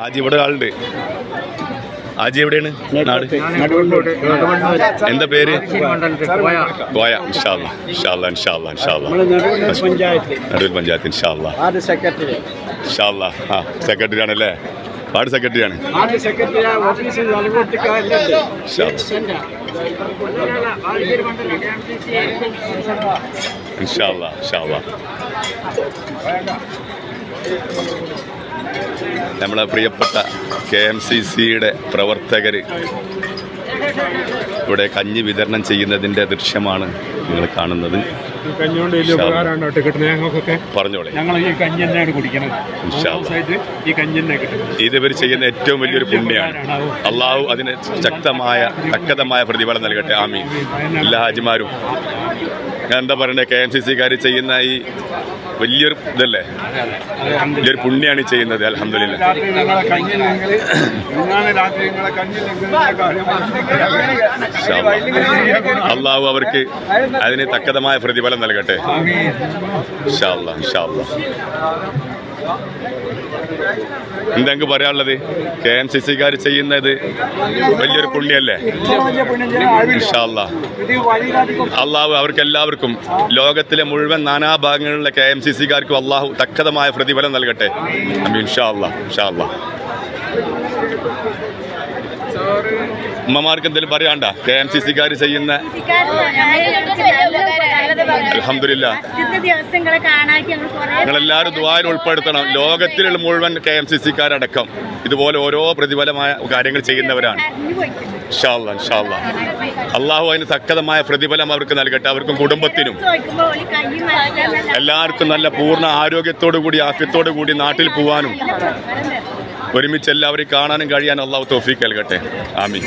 ആജി ഇവിടെ ആളുണ്ട് ആജി എവിടെയാണ്? നാട്? എന്താ പേര്? ഗോയ ഇൻഷാല്ല ഇൻഷാല്ല ഇൻഷാല്ല ഇൻഷാല്ല നടുവിൽ പഞ്ചായത്ത് ഇൻഷാല്ല ഇൻഷാല്ല ആ സെക്രട്ടറി ആണല്ലേ വാർഡ് സെക്രട്ടറി ആണ് ഇൻഷാല്ല ഇൻഷാല്ല നമ്മളെ പ്രിയപ്പെട്ട കെ എം സി സിയുടെ പ്രവർത്തകർ ഇവിടെ കഞ്ഞി വിതരണം ചെയ്യുന്നതിന്റെ ദൃശ്യമാണ് നിങ്ങൾ കാണുന്നത്. പറഞ്ഞോളെ. ഇതിവർ ചെയ്യുന്ന ഏറ്റവും വലിയൊരു പുണ്യമാണ് അള്ളാഹു അതിന് ശക്തമായ തക്കതമായ പ്രതിഫലം നൽകട്ടെ. ആമീൻ. എല്ലാ ഹാജിമാരും. എന്താ പറയണ്ടേ കെ എം സി സിക്കാർ ചെയ്യുന്ന ഈ വലിയൊരു ഇതല്ലേ? വലിയൊരു പുണ്യാണ് ചെയ്യുന്നത് അലഹമില്ല അള്ളാഹു അവർക്ക് അതിന് തക്കതമായ പ്രതിഫലം നൽകട്ടെ. ഇൻഷാ അല്ലാ, ഇൻഷാ അല്ലാ. എന്താ എനിക്ക് പറയാനുള്ളത്? കെ എം സി സിക്കാർ ചെയ്യുന്നത് വലിയൊരു പുണ്യല്ലേ. അള്ളാഹു അവർക്ക് എല്ലാവർക്കും ലോകത്തിലെ മുഴുവൻ നാനാഭാഗങ്ങളിലെ കെ എം സി സിക്കാർക്കും അള്ളാഹു തക്കതമായ പ്രതിഫലം നൽകട്ടെ. അമ്മ ഇൻഷാ അള്ളാഹ് ഇൻഷാ അല്ലാ ഉമ്മമാർക്ക് എന്തെങ്കിലും പറയാണ്ട? കെ എം സി സിക്കാർ ചെയ്യുന്ന അലഹമില്ല നിങ്ങളെല്ലാവരും ദ്വാരം ഉൾപ്പെടുത്തണം. ലോകത്തിലുള്ള മുഴുവൻ കെ എം സി സിക്കാരടക്കം ഇതുപോലെ ഓരോ പ്രതിഫലമായ കാര്യങ്ങൾ ചെയ്യുന്നവരാണ്. അള്ളാഹു അതിന് തക്കതമായ പ്രതിഫലം അവർക്ക് നൽകട്ടെ. അവർക്കും കുടുംബത്തിനും. എല്ലാവർക്കും നല്ല പൂർണ ആരോഗ്യത്തോടു കൂടി ആഫ്യത്തോടു കൂടി നാട്ടിൽ പോവാനും. ഒരുമിച്ച് എല്ലാവരെയും കാണാനും കഴിയാനും അള്ളാഹു തോഫീക്ക് നൽകട്ടെ. ആമീൻ.